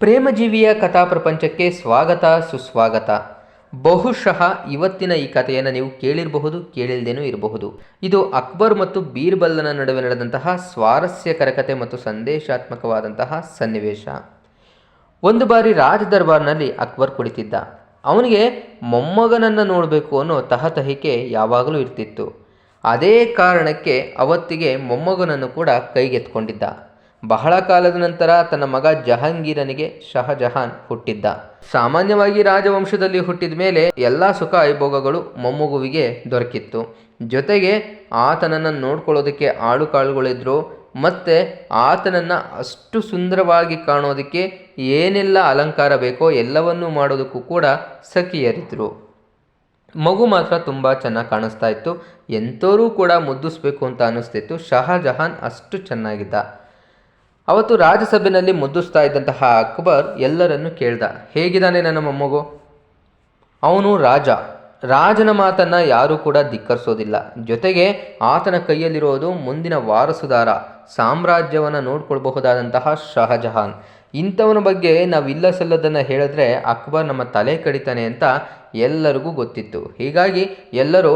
ಪ್ರೇಮಜೀವಿಯ ಕಥಾ ಪ್ರಪಂಚಕ್ಕೆ ಸ್ವಾಗತ, ಸುಸ್ವಾಗತ. ಬಹುಶಃ ಇವತ್ತಿನ ಈ ಕಥೆಯನ್ನು ನೀವು ಕೇಳಿರಬಹುದು, ಕೇಳಿಲ್ದೇನೂ ಇರಬಹುದು. ಇದು ಅಕ್ಬರ್ ಮತ್ತು ಬೀರ್ಬಲ್ಲನ ನಡುವೆ ನಡೆದಂತಹ ಸ್ವಾರಸ್ಯಕರ ಕಥೆ ಮತ್ತು ಸಂದೇಶಾತ್ಮಕವಾದಂತಹ ಸನ್ನಿವೇಶ. ಒಂದು ಬಾರಿ ರಾಜ ದರ್ಬಾರ್ನಲ್ಲಿ ಅಕ್ಬರ್ ಕುಳಿತಿದ್ದ. ಅವನಿಗೆ ಮೊಮ್ಮಗನನ್ನು ನೋಡಬೇಕು ಅನ್ನೋ ತಹತಹಿಕೆ ಯಾವಾಗಲೂ ಇರ್ತಿತ್ತು. ಅದೇ ಕಾರಣಕ್ಕೆ ಅವತ್ತಿಗೆ ಮೊಮ್ಮಗನನ್ನು ಕೂಡ ಕೈಗೆತ್ಕೊಂಡಿದ್ದ. ಬಹಳ ಕಾಲದ ನಂತರ ತನ್ನ ಮಗ ಜಹಾಂಗೀರನಿಗೆ ಶಹಜಹಾನ್ ಹುಟ್ಟಿದ್ದ. ಸಾಮಾನ್ಯವಾಗಿ ರಾಜವಂಶದಲ್ಲಿ ಹುಟ್ಟಿದ ಮೇಲೆ ಎಲ್ಲ ಸುಖ ಐಭೋಗಗಳು ಮೊಮ್ಮಗುವಿಗೆ ದೊರಕಿತ್ತು. ಜೊತೆಗೆ ಆತನನ್ನು ನೋಡ್ಕೊಳ್ಳೋದಕ್ಕೆ ಆಳು ಕಾಳುಗಳಿದ್ರು ಮತ್ತು ಆತನನ್ನು ಅಷ್ಟು ಸುಂದರವಾಗಿ ಕಾಣೋದಕ್ಕೆ ಏನೆಲ್ಲ ಅಲಂಕಾರ ಬೇಕೋ ಎಲ್ಲವನ್ನೂ ಮಾಡೋದಕ್ಕೂ ಕೂಡ ಸಖಿಯರಿದ್ದರು ಮಗು ಮಾತ್ರ ತುಂಬ ಚೆನ್ನಾಗಿ ಕಾಣಿಸ್ತಾ ಇತ್ತು. ಎಂಥೋರೂ ಕೂಡ ಮುದ್ದಿಸ್ಬೇಕು ಅಂತ ಅನ್ನಿಸ್ತಿತ್ತು ಶಹಜಹಾನ್ ಅಷ್ಟು ಚೆನ್ನಾಗಿದ್ದ. ಅವತ್ತು ರಾಜ್ಯಸಭೆಯಲ್ಲಿ ಮುದ್ದಿಸ್ತಾ ಇದ್ದಂತಹ ಅಕ್ಬರ್ ಎಲ್ಲರನ್ನು ಕೇಳ್ದ, ಹೇಗಿದ್ದಾನೆ ನನ್ನ ಮೊಮ್ಮಗು? ಅವನು ರಾಜ. ರಾಜನ ಮಾತನ್ನು ಯಾರೂ ಕೂಡ ಧಿಕ್ಕರಿಸೋದಿಲ್ಲ. ಜೊತೆಗೆ ಆತನ ಕೈಯಲ್ಲಿರೋದು ಮುಂದಿನ ವಾರಸುದಾರ. ಸಾಮ್ರಾಜ್ಯವನ್ನು ನೋಡ್ಕೊಳ್ಬಹುದಾದಂತಹ ಶಹಜಹಾನ್ ಇಂಥವನ ಬಗ್ಗೆ ನಾವಿಲ್ಲ ಸಲ್ಲದನ್ನು ಹೇಳಿದ್ರೆ ಅಕ್ಬರ್ ನಮ್ಮ ತಲೆ ಕಡಿತಾನೆ ಅಂತ ಎಲ್ಲರಿಗೂ ಗೊತ್ತಿತ್ತು. ಹೀಗಾಗಿ ಎಲ್ಲರೂ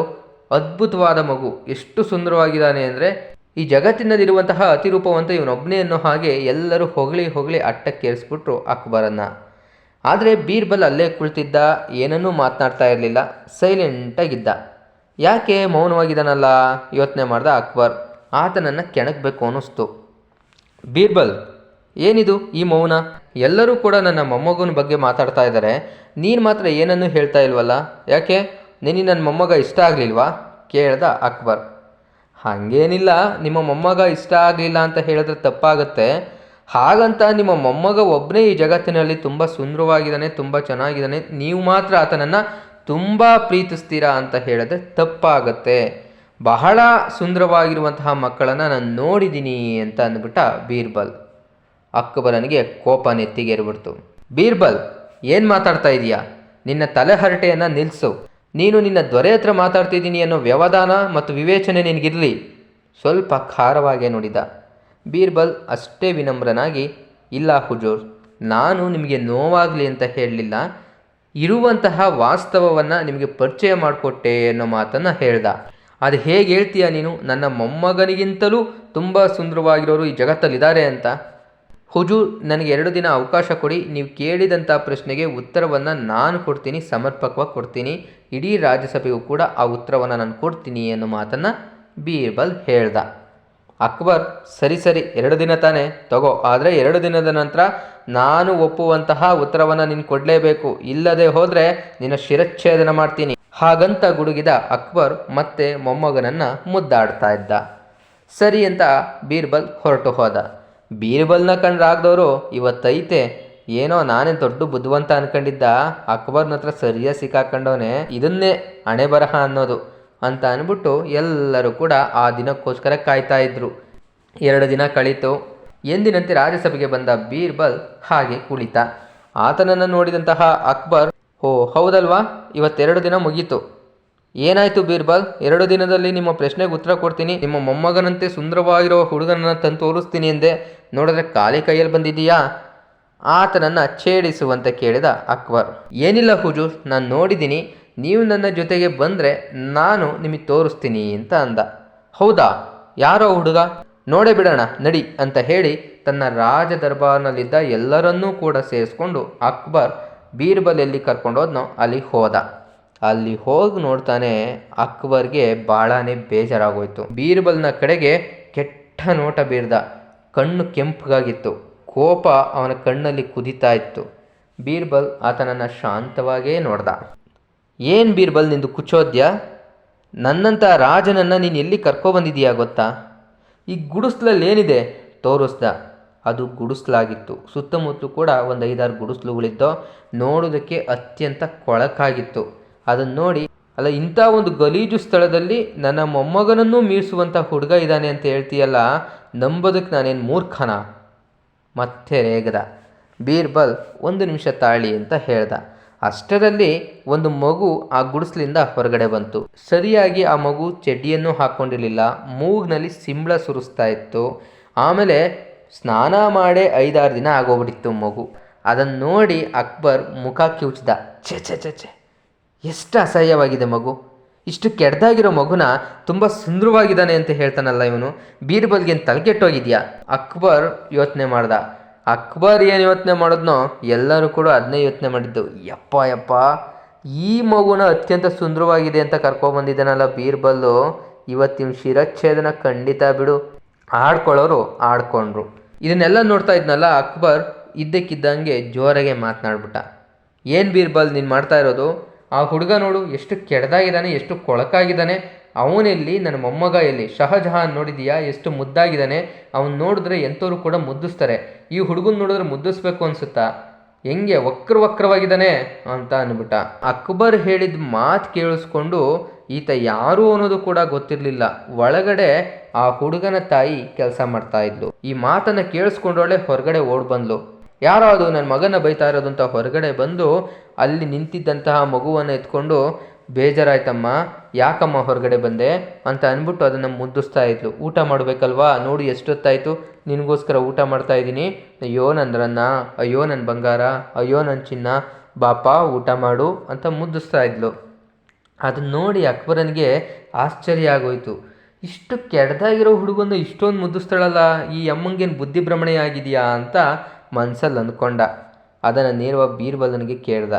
ಅದ್ಭುತವಾದ ಮಗು. ಎಷ್ಟು ಸುಂದರವಾಗಿದ್ದಾನೆ ಅಂದರೆ ಈ ಜಗತ್ತಿನಲ್ಲಿರುವಂತಹ ಅತಿರೂಪವಂತ ಇವನೊಬ್ಬನೇ ಅನ್ನೋ ಹಾಗೆ ಎಲ್ಲರೂ ಹೊಗಳಿ ಹೊಗಳಿ ಅಟ್ಟಕ್ಕೇರಿಸ್ಬಿಟ್ರು ಅಕ್ಬರನ್ನು. ಆದರೆ ಬೀರ್ಬಲ್ ಅಲ್ಲೇ ಕುಳಿತಿದ್ದ, ಏನನ್ನೂ ಮಾತನಾಡ್ತಾ ಇರಲಿಲ್ಲ ಸೈಲೆಂಟಾಗಿದ್ದ ಯಾಕೆ ಮೌನವಾಗಿದ್ದಾನಲ್ಲ? ಯೋಚನೆ ಮಾಡ್ದ ಅಕ್ಬರ್. ಆತನನ್ನು ಕೆಣಕಬೇಕು ಅನ್ನಿಸ್ತು. ಬೀರ್ಬಲ್, ಏನಿದು ಈ ಮೌನ? ಎಲ್ಲರೂ ಕೂಡ ನನ್ನ ಮೊಮ್ಮಗನ ಬಗ್ಗೆ ಮಾತಾಡ್ತಾ ಇದ್ದಾರೆ. ನೀನು ಮಾತ್ರ ಏನನ್ನೂ ಹೇಳ್ತಾ ಇಲ್ವಲ್ಲ? ಯಾಕೆ? ನಿನಗೆ ನನ್ನ ಮೊಮ್ಮಗ ಇಷ್ಟ ಆಗಲಿಲ್ವಾ? ಕೇಳ್ದ ಅಕ್ಬರ್. ಹಾಗೇನಿಲ್ಲ, ನಿಮ್ಮ ಮೊಮ್ಮಗ ಇಷ್ಟ ಆಗಲಿಲ್ಲ ಅಂತ ಹೇಳಿದ್ರೆ ತಪ್ಪಾಗುತ್ತೆ. ಹಾಗಂತ ನಿಮ್ಮ ಮೊಮ್ಮಗ ಒಬ್ಬನೇ ಈ ಜಗತ್ತಿನಲ್ಲಿ ತುಂಬ ಸುಂದರವಾಗಿದ್ದಾನೆ, ತುಂಬ ಚೆನ್ನಾಗಿದ್ದಾನೆ, ನೀವು ಮಾತ್ರ ಆತನನ್ನು ತುಂಬ ಪ್ರೀತಿಸ್ತೀರಾ ಅಂತ ಹೇಳಿದ್ರೆ ತಪ್ಪಾಗತ್ತೆ. ಬಹಳ ಸುಂದರವಾಗಿರುವಂತಹ ಮಕ್ಕಳನ್ನು ನಾನು ನೋಡಿದ್ದೀನಿ ಅಂತ ಅಂದ್ಬಿಟ್ಟ ಬೀರ್ಬಲ್. ಅಕ್ಬರನಿಗೆ ಕೋಪ ನೆತ್ತಿಗೇರಿಬಿಡ್ತು ಬೀರ್ಬಲ್, ಏನು ಮಾತಾಡ್ತಾ ಇದೀಯಾ? ನಿನ್ನ ತಲೆಹರಟೆಯನ್ನು ನಿಲ್ಲಿಸು ನೀನು ನಿನ್ನ ದೊರೆ ಹತ್ರ ಮಾತಾಡ್ತಿದ್ದೀನಿ ಅನ್ನೋ ವ್ಯವಧಾನ ಮತ್ತು ವಿವೇಚನೆ ನಿನಗಿರಲಿ. ಸ್ವಲ್ಪ ಖಾರವಾಗೇ ನೋಡಿದ. ಬೀರ್ಬಲ್ ಅಷ್ಟೇ ವಿನಮ್ರನಾಗಿ, ಇಲ್ಲ ಹುಜೂರ್, ನಾನು ನಿಮಗೆ ನೋವಾಗಲಿ ಅಂತ ಹೇಳಲಿಲ್ಲ, ಇರುವಂತಹ ವಾಸ್ತವವನ್ನು ನಿಮಗೆ ಪರಿಚಯ ಮಾಡಿಕೊಟ್ಟೆ ಅನ್ನೋ ಮಾತನ್ನು ಹೇಳ್ದ. ಅದು ಹೇಗೆ ಹೇಳ್ತೀಯ ನೀನು? ನನ್ನ ಮೊಮ್ಮಗನಿಗಿಂತಲೂ ತುಂಬ ಸುಂದರವಾಗಿರೋರು ಈ ಜಗತ್ತಲ್ಲಿದ್ದಾರೆ ಅಂತ. ಹುಜೂರ್, ನನಗೆ ಎರಡು ದಿನ ಅವಕಾಶ ಕೊಡಿ, ನೀವು ಕೇಳಿದಂಥ ಪ್ರಶ್ನೆಗೆ ಉತ್ತರವನ್ನು ನಾನು ಕೊಡ್ತೀನಿ, ಸಮರ್ಪಕವಾಗಿ ಕೊಡ್ತೀನಿ. ಇಡೀ ರಾಜ್ಯಸಭೆಗೂ ಕೂಡ ಆ ಉತ್ತರವನ್ನು ನಾನು ಕೊಡ್ತೀನಿ ಅನ್ನೋ ಮಾತನ್ನು ಬೀರ್ಬಲ್ ಹೇಳ್ದ. ಅಕ್ಬರ್, ಸರಿ ಸರಿ, ಎರಡು ದಿನ ತಾನೇ, ತಗೋ, ಆದರೆ ಎರಡು ದಿನದ ನಂತರ ನಾನು ಒಪ್ಪುವಂತಹ ಉತ್ತರವನ್ನು ನೀನು ಕೊಡಲೇಬೇಕು. ಇಲ್ಲದೆ ಹೋದರೆ ನಿನ್ನ ಶಿರಚ್ಛೇದನ ಮಾಡ್ತೀನಿ. ಹಾಗಂತ ಗುಡುಗಿದ ಅಕ್ಬರ್ ಮತ್ತೆ ಮೊಮ್ಮಗನನ್ನು ಮುದ್ದಾಡ್ತಾ ಇದ್ದ. ಸರಿ ಅಂತ ಬೀರ್ಬಲ್ ಹೊರಟು ಹೋದ. ಬೀರ್ಬಲ್ನ ಕಂಡ್ರಾಗ್ದವರು ಇವತ್ತೈತೆ ಏನೋ ನಾನೇ ದೊಡ್ಡ ಬುದ್ಧಿವಂತ ಅನ್ಕೊಂಡಿದ್ದ ಅಕ್ಬರ್ನ ಹತ್ರ ಸರಿಯಾಗಿ ಸಿಕ್ಕಾಕೊಂಡವನೆ ಇದನ್ನೇ ಹಣೆ ಬರಹ ಅನ್ನೋದು ಅಂತ ಅಂದ್ಬಿಟ್ಟು ಎಲ್ಲರೂ ಕೂಡ ಆ ದಿನಕ್ಕೋಸ್ಕರ ಕಾಯ್ತಾ ಇದ್ರು. ಎರಡು ದಿನ ಕಳೀತು. ಎಂದಿನಂತೆ ರಾಜ್ಯಸಭೆಗೆ ಬಂದ ಬೀರ್ಬಲ್ ಹಾಗೆ ಕುಳಿತ. ಆತನನ್ನು ನೋಡಿದಂತಹ ಅಕ್ಬರ್, ಓ ಹೌದಲ್ವಾ? ಇವತ್ತೆರಡು ದಿನ ಮುಗೀತು. ಏನಾಯ್ತು ಬೀರ್ಬಲ್? ಎರಡು ದಿನದಲ್ಲಿ ನಿಮ್ಮ ಪ್ರಶ್ನೆಗೆ ಉತ್ತರ ಕೊಡ್ತೀನಿ. ನಿಮ್ಮ ಮೊಮ್ಮಗನಂತೆ ಸುಂದರವಾಗಿರುವ ಹುಡುಗನನ್ನು ತಂದು ತೋರಿಸ್ತೀನಿ ಎಂದೆ. ನೋಡಿದ್ರೆ ಖಾಲಿ ಕೈಯಲ್ಲಿ ಬಂದಿದ್ದೀಯಾ? ಆತನನ್ನು ಛೇಡಿಸುವಂತೆ ಕೇಳಿದ ಅಕ್ಬರ್. ಏನಿಲ್ಲ ಹುಜೂರ್, ನಾನು ನೋಡಿದ್ದೀನಿ ನೀವು ನನ್ನ ಜೊತೆಗೆ ಬಂದರೆ ನಾನು ನಿಮಗೆ ತೋರಿಸ್ತೀನಿ ಅಂತ ಅಂದ. ಹೌದಾ? ಯಾರೋ ಹುಡುಗ? ನೋಡೇ ಬಿಡೋಣ, ನಡಿ ಅಂತ ಹೇಳಿ ತನ್ನ ರಾಜ ದರ್ಬಾರ್ನಲ್ಲಿದ್ದ ಎಲ್ಲರನ್ನೂ ಕೂಡ ಸೇರಿಸ್ಕೊಂಡು ಅಕ್ಬರ್ ಬೀರ್ಬಲ್ ಎಲ್ಲಿ ಕರ್ಕೊಂಡೋದ್ನೋ ಅಲ್ಲಿ ಹೋದ. ಅಲ್ಲಿ ಹೋಗಿ ನೋಡ್ತಾನೆ ಅಕ್ಬರ್ಗೆ ಭಾಳನೇ ಬೇಜಾರಾಗೋಯ್ತು. ಬೀರ್ಬಲ್ನ ಕಡೆಗೆ ಕೆಟ್ಟ ನೋಟ ಬೀರ್ದ. ಕಣ್ಣು ಕೆಂಪಗಾಗಿತ್ತು. ಕೋಪ ಅವನ ಕಣ್ಣಲ್ಲಿ ಕುದಿತಾ ಇತ್ತು. ಬೀರ್ಬಲ್ ಆತನನ್ನು ಶಾಂತವಾಗೇ ನೋಡ್ದ. ಏನು ಬೀರ್ಬಲ್ ನಿಂದು ಕುಚೋದ್ಯ? ನನ್ನಂಥ ರಾಜನನ್ನು ನೀನು ಎಲ್ಲಿ ಕರ್ಕೊಬಂದಿದೀಯಾ ಗೊತ್ತಾ? ಈ ಗುಡಿಸ್ಲಲ್ಲಿ ಏನಿದೆ ತೋರಿಸ್ದ. ಅದು ಗುಡಿಸ್ಲಾಗಿತ್ತು. ಸುತ್ತಮುತ್ತಲು ಕೂಡ ಒಂದು ಐದಾರು ಗುಡಿಸ್ಲುಗಳಿದ್ದೋ ನೋಡೋದಕ್ಕೆ ಅತ್ಯಂತ ಕೊಳಕಾಗಿತ್ತು. ಅದನ್ನು ನೋಡಿ, ಅಲ್ಲ, ಇಂಥ ಒಂದು ಗಲೀಜು ಸ್ಥಳದಲ್ಲಿ ನನ್ನ ಮೊಮ್ಮಗನನ್ನೂ ಮೀರಿಸುವಂಥ ಹುಡುಗ ಇದ್ದಾನೆ ಅಂತ ಹೇಳ್ತೀಯಲ್ಲ ನಂಬೋದಕ್ಕೆ ನಾನೇನು ಮೂರ್ಖನ? ಮತ್ತೆ ರೇಗದ. ಬೀರ್ಬಲ್ ಒಂದು ನಿಮಿಷ ತಾಳಿ ಅಂತ ಹೇಳ್ದ. ಅಷ್ಟರಲ್ಲಿ ಒಂದು ಮಗು ಆ ಗುಡಿಸ್ಲಿಂದ ಹೊರಗಡೆ ಬಂತು. ಸರಿಯಾಗಿ ಆ ಮಗು ಚಡ್ಡಿಯನ್ನು ಹಾಕ್ಕೊಂಡಿರಲಿಲ್ಲ ಮೂಗ್ನಲ್ಲಿ ಸಿಂಬಳ ಸುರಿಸ್ತಾ ಇತ್ತು. ಆಮೇಲೆ ಸ್ನಾನ ಮಾಡೇ ಐದಾರು ದಿನ ಆಗೋಗ್ಬಿಟ್ಟಿತ್ತು ಮಗು. ಅದನ್ನು ನೋಡಿ ಅಕ್ಬರ್ ಮುಖ ಕಿವುಚಿದ ಛೆ ಛೆ ಛೆ ಛೆ, ಎಷ್ಟು ಅಸಹ್ಯವಾಗಿದೆ ಮಗು. ಇಷ್ಟು ಕೆಡ್ದಾಗಿರೋ ಮಗುನ ತುಂಬ ಸುಂದರವಾಗಿದ್ದಾನೆ ಅಂತ ಹೇಳ್ತಾನಲ್ಲ ಇವನು. ಬೀರ್ಬಲ್ಗೆ ತಲೆಗೆಟ್ಟೋಗಿದ್ಯಾ ಅಕ್ಬರ್ ಯೋಚನೆ ಮಾಡ್ದ. ಅಕ್ಬರ್ ಏನು ಯೋಚನೆ ಮಾಡಿದ್ನೋ, ಎಲ್ಲರೂ ಕೂಡ ಅದನ್ನೇ ಯೋಚನೆ ಮಾಡಿದ್ದು. ಯಪ್ಪ ಯಪ್ಪ, ಈ ಮಗುನ ಅತ್ಯಂತ ಸುಂದರವಾಗಿದೆ ಅಂತ ಕರ್ಕೊಬಂದಿದ್ದಾನಲ್ಲ ಬೀರ್ಬಲ್ಲು. ಇವತ್ತಿನ ಶಿರಚ್ಛೇದನ ಖಂಡಿತ ಬಿಡು. ಆಡ್ಕೊಳ್ಳೋರು ಆಡ್ಕೊಂಡ್ರು. ಇದನ್ನೆಲ್ಲ ನೋಡ್ತಾ ಇದ್ನಲ್ಲ ಅಕ್ಬರ್, ಇದ್ದಕ್ಕಿದ್ದಂಗೆ ಜೋರಾಗೆ ಮಾತನಾಡ್ಬಿಟ್ಟ. ಏನು ಬೀರ್ಬಲ್, ನೀನು ಮಾಡ್ತಾ ಇರೋದು? ಆ ಹುಡುಗ ನೋಡು, ಎಷ್ಟು ಕೆಡ್ದಾಗಿದ್ದಾನೆ, ಎಷ್ಟು ಕೊಳಕಾಗಿದ್ದಾನೆ. ಅವನೆಲ್ಲಿ ನನ್ನ ಮೊಮ್ಮಗ ಎಲ್ಲಿ? ಶಹಜಹಾನ್ ನೋಡಿದೀಯಾ? ಎಷ್ಟು ಮುದ್ದಾಗಿದ್ದಾನೆ. ಅವನು ನೋಡಿದ್ರೆ ಎಂಥವ್ರು ಕೂಡ ಮುದ್ದಿಸ್ತಾರೆ. ಈ ಹುಡುಗನ ನೋಡಿದ್ರೆ ಮುದ್ದಿಸ್ಬೇಕು ಅನ್ಸುತ್ತಾ? ಹೆಂಗೆ? ವಕ್ರ ವಕ್ರವಾಗಿದ್ದಾನೆ ಅಂತ ಅಂದ್ಬಿಟ್ಟ ಅಕ್ಬರ್ ಹೇಳಿದ ಮಾತು ಕೇಳಿಸ್ಕೊಂಡು ಈತ ಯಾರು ಅನ್ನೋದು ಕೂಡ ಗೊತ್ತಿರಲಿಲ್ಲ. ಒಳಗಡೆ ಆ ಹುಡುಗನ ತಾಯಿ ಕೆಲಸ ಮಾಡ್ತಾ ಇದ್ಲು. ಈ ಮಾತನ್ನು ಕೇಳಿಸ್ಕೊಂಡೊಳ್ಳೆ ಹೊರಗಡೆ ಓಡ್ ಬಂದ್ಲು ಯಾರೋ ನನ್ನ ಮಗನ ಬೈತಾ ಇರೋದು ಹೊರಗಡೆ ಬಂದು ಅಲ್ಲಿ ನಿಂತಿದ್ದಂತಹ ಮಗುವನ್ನು ಎತ್ಕೊಂಡು, ಬೇಜಾರಾಯ್ತಮ್ಮ, ಯಾಕಮ್ಮ ಹೊರಗಡೆ ಬಂದೆ? ಅಂತ ಅಂದ್ಬಿಟ್ಟು ಅದನ್ನು ಮುದ್ದಿಸ್ತಾ ಇದ್ಲು. ಊಟ ಮಾಡಬೇಕಲ್ವಾ? ನೋಡಿ ಎಷ್ಟೊತ್ತಾಯಿತು. ನಿನಗೋಸ್ಕರ ಊಟ ಮಾಡ್ತಾ ಇದ್ದೀನಿ. ಅಯ್ಯೋ ನನ್ನ ರನ್ನ, ಅಯ್ಯೋ ನನ್ನ ಬಂಗಾರ, ಅಯ್ಯೋ ನನ್ನ ಚಿನ್ನ, ಬಾಪ ಊಟ ಮಾಡು ಅಂತ ಮುದ್ದಿಸ್ತಾ ಇದ್ಲು. ಅದನ್ನ ನೋಡಿ ಅಕ್ಬರನಿಗೆ ಆಶ್ಚರ್ಯ ಆಗೋಯ್ತು. ಇಷ್ಟು ಕೆಡ್ದಾಗಿರೋ ಹುಡುಗನ ಇಷ್ಟೊಂದು ಮುದ್ದಿಸ್ತಾಳಲ್ಲ, ಈ ಅಮ್ಮಂಗೇನು ಬುದ್ಧಿಭ್ರಮಣೆ ಆಗಿದೆಯಾ ಅಂತ ಮನ್ಸಲ್ಲಿ ಅಂದ್ಕೊಂಡ. ಅದನ್ನು ನೇರವಾಗಿ ಬೀರ್ಬಲನಿಗೆ ಕೇಳ್ದ.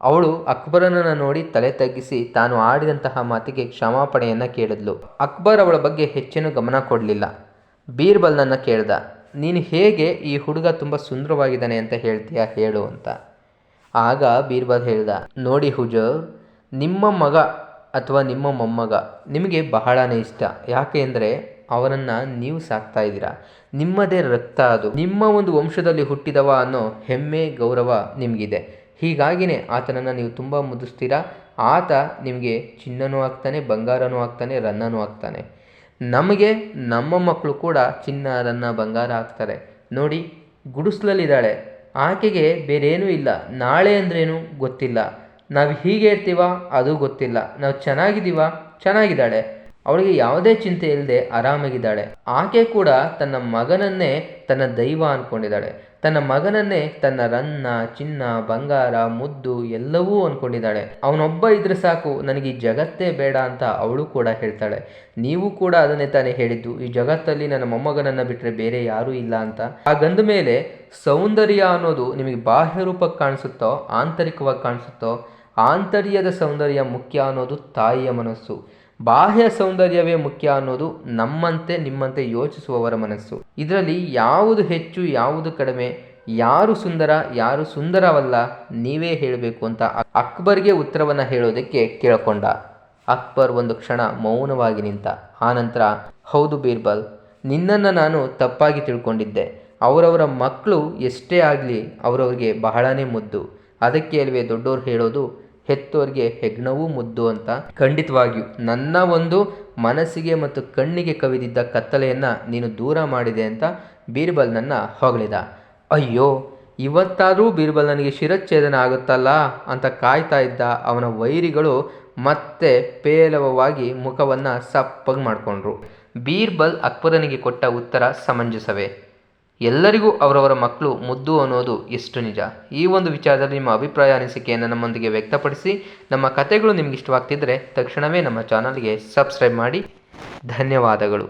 ಅವಳು ಅಕ್ಬರನನ್ನು ನೋಡಿ ತಲೆ ತಗ್ಗಿಸಿ ತಾನು ಆಡಿದಂತಹ ಮಾತಿಗೆ ಕ್ಷಮಾಪಣೆಯನ್ನು ಕೇಳಿದ್ಲು. ಅಕ್ಬರ್ ಅವಳ ಬಗ್ಗೆ ಹೆಚ್ಚೇನು ಗಮನ ಕೊಡಲಿಲ್ಲ. ಬೀರ್ಬಲ್ನನ್ನು ಕೇಳ್ದ, ನೀನು ಹೇಗೆ ಈ ಹುಡುಗ ತುಂಬ ಸುಂದರವಾಗಿದ್ದಾನೆ ಅಂತ ಹೇಳ್ತೀಯಾ ಹೇಳು ಅಂತ. ಆಗ ಬೀರ್ಬಲ್ ಹೇಳ್ದ, ನೋಡಿ ಹುಜೂರ್ ನಿಮ್ಮ ಮಗ ಅಥವಾ ನಿಮ್ಮ ಮೊಮ್ಮಗ ನಿಮಗೆ ಬಹಳನೇ ಇಷ್ಟ. ಯಾಕೆ ಅಂದರೆ ಅವನನ್ನು ನೀವು ಸಾಕ್ತಾ ಇದ್ದೀರಾ? ನಿಮ್ಮದೇ ರಕ್ತ ಅದು. ನಿಮ್ಮ ಒಂದು ವಂಶದಲ್ಲಿ ಹುಟ್ಟಿದವ ಅನ್ನೋ ಹೆಮ್ಮೆ, ಗೌರವ ನಿಮಗಿದೆ. ಹೀಗಾಗಿನೇ ಆತನನ್ನು ನೀವು ತುಂಬ ಮುದಿಸ್ತೀರಾ? ಆತ ನಿಮಗೆ ಚಿನ್ನನೂ ಆಗ್ತಾನೆ, ಬಂಗಾರನೂ ಆಗ್ತಾನೆ, ರನ್ನನೂ ಆಗ್ತಾನೆ. ನಮಗೆ ನಮ್ಮ ಮಕ್ಕಳು ಕೂಡ ಚಿನ್ನ, ರನ್ನ, ಬಂಗಾರ ಆಗ್ತಾರೆ. ನೋಡಿ, ಗುಡಿಸ್ಲಲ್ಲಿದ್ದಾಳೆ. ಆಕೆಗೆ ಬೇರೇನೂ ಇಲ್ಲ. ನಾಳೆ ಅಂದ್ರೇನು ಗೊತ್ತಿಲ್ಲ. ನಾವು ಹೀಗೆ ಇರ್ತೀವ, ಅದು ಗೊತ್ತಿಲ್ಲ. ನಾವು ಚೆನ್ನಾಗಿದ್ದೀವ, ಚೆನ್ನಾಗಿದ್ದಾಳೆ. ಅವಳಿಗೆ ಯಾವುದೇ ಚಿಂತೆ ಇಲ್ಲದೆ ಆರಾಮಾಗಿದ್ದಾಳೆ. ಆಕೆ ಕೂಡ ತನ್ನ ಮಗನನ್ನೇ ತನ್ನ ದೈವ ಅಂದ್ಕೊಂಡಿದ್ದಾಳೆ ತನ್ನ ಮಗನನ್ನೇ ತನ್ನ ರನ್ನ, ಚಿನ್ನ, ಬಂಗಾರ, ಮುದ್ದು ಎಲ್ಲವೂ ಅಂದ್ಕೊಂಡಿದ್ದಾಳೆ ಅವನೊಬ್ಬ ಇದ್ರೆ ಸಾಕು, ನನಗೆ ಈ ಜಗತ್ತೇ ಬೇಡ ಅಂತ ಅವಳು ಕೂಡ ಹೇಳ್ತಾಳೆ. ನೀವು ಕೂಡ ಅದನ್ನೇ ತಾನೇ ಹೇಳಿದ್ದು, ಈ ಜಗತ್ತಲ್ಲಿ ನನ್ನ ಮೊಮ್ಮಗನನ್ನು ಬಿಟ್ಟರೆ ಬೇರೆ ಯಾರೂ ಇಲ್ಲ ಅಂತ. ಹಾಗಂದ ಮೇಲೆ ಸೌಂದರ್ಯ ಅನ್ನೋದು ನಿಮಗೆ ಬಾಹ್ಯ ರೂಪಕ್ಕೆ ಕಾಣಿಸುತ್ತೋ, ಆಂತರಿಕವಾಗಿ ಕಾಣಿಸುತ್ತೋ, ಆಂತರ್ಯದ ಸೌಂದರ್ಯ ಮುಖ್ಯ ಅನ್ನೋದು ತಾಯಿಯ ಮನಸ್ಸು. ಬಾಹ್ಯ ಸೌಂದರ್ಯವೇ ಮುಖ್ಯ ಅನ್ನೋದು ನಮ್ಮಂತೆ ನಿಮ್ಮಂತೆ ಯೋಚಿಸುವವರ ಮನಸ್ಸು. ಇದರಲ್ಲಿ ಯಾವುದು ಹೆಚ್ಚು, ಯಾವುದು ಕಡಿಮೆ, ಯಾರು ಸುಂದರ, ಯಾರು ಸುಂದರವಲ್ಲ ನೀವೇ ಹೇಳಬೇಕು ಅಂತ ಅಕ್ಬರ್ಗೆ ಉತ್ತರವನ್ನು ಹೇಳೋದಕ್ಕೆ ಕೇಳಿಕೊಂಡ. ಅಕ್ಬರ್ ಒಂದು ಕ್ಷಣ ಮೌನವಾಗಿ ನಿಂತ. ಆನಂತರ ಹೌದು ಬೀರ್ಬಲ್, ನಿನ್ನನ್ನು ನಾನು ತಪ್ಪಾಗಿ ತಿಳ್ಕೊಂಡಿದ್ದೆ. ಅವರವರ ಮಕ್ಕಳು ಎಷ್ಟೇ ಆಗಲಿ ಅವರವ್ರಿಗೆ ಬಹಳನೇ ಮುದ್ದು. ಅದಕ್ಕೆ ಅಲ್ವೇ ದೊಡ್ಡೋರು ಹೇಳೋದು ಹೆತ್ತೋರಿಗೆ ಹೆಗ್ಣವೂ ಮುದ್ದು ಅಂತ ಖಂಡಿತವಾಗಿಯೂ ನನ್ನ ಒಂದು ಮನಸ್ಸಿಗೆ ಮತ್ತು ಕಣ್ಣಿಗೆ ಕವಿದಿದ್ದ ಕತ್ತಲೆಯನ್ನು ನೀನು ದೂರ ಮಾಡಿದೆ ಅಂತ ಬೀರ್ಬಲ್ ನನ್ನ ಹೊಗಳಿದ. ಅಯ್ಯೋ, ಇವತ್ತಾದರೂ ಬೀರ್ಬಲ್ ನನಗೆ ಶಿರಚ್ಛೇದನ ಆಗುತ್ತಲ್ಲ ಅಂತ ಕಾಯ್ತಾ ಇದ್ದ ಅವನ ವೈರಿಗಳು ಮತ್ತೆ ಪೇಲವವಾಗಿ ಮುಖವನ್ನು ಸಪ್ಪಗೆ ಮಾಡಿಕೊಂಡ್ರು. ಬೀರ್ಬಲ್ ಅಕ್ಬರನಿಗೆ ಕೊಟ್ಟ ಉತ್ತರ ಸಮಂಜಸವೇ. ಎಲ್ಲರಿಗೂ ಅವರವರ ಮಕ್ಕಳು ಮುದ್ದು ಅನ್ನೋದು ಎಷ್ಟು ನಿಜ? ಈ ಒಂದು ವಿಚಾರದಲ್ಲಿ ನಿಮ್ಮ ಅಭಿಪ್ರಾಯ, ಅನಿಸಿಕೆಯನ್ನು ನಮ್ಮೊಂದಿಗೆ ವ್ಯಕ್ತಪಡಿಸಿ, ನಮ್ಮ ಕಥೆಗಳು ನಿಮ್ಗೆ ಇಷ್ಟವಾಗ್ತಿದ್ರೆ ತಕ್ಷಣವೇ ನಮ್ಮ ಚಾನಲ್ಗೆ ಸಬ್ಸ್ಕ್ರೈಬ್ ಮಾಡಿ. ಧನ್ಯವಾದಗಳು.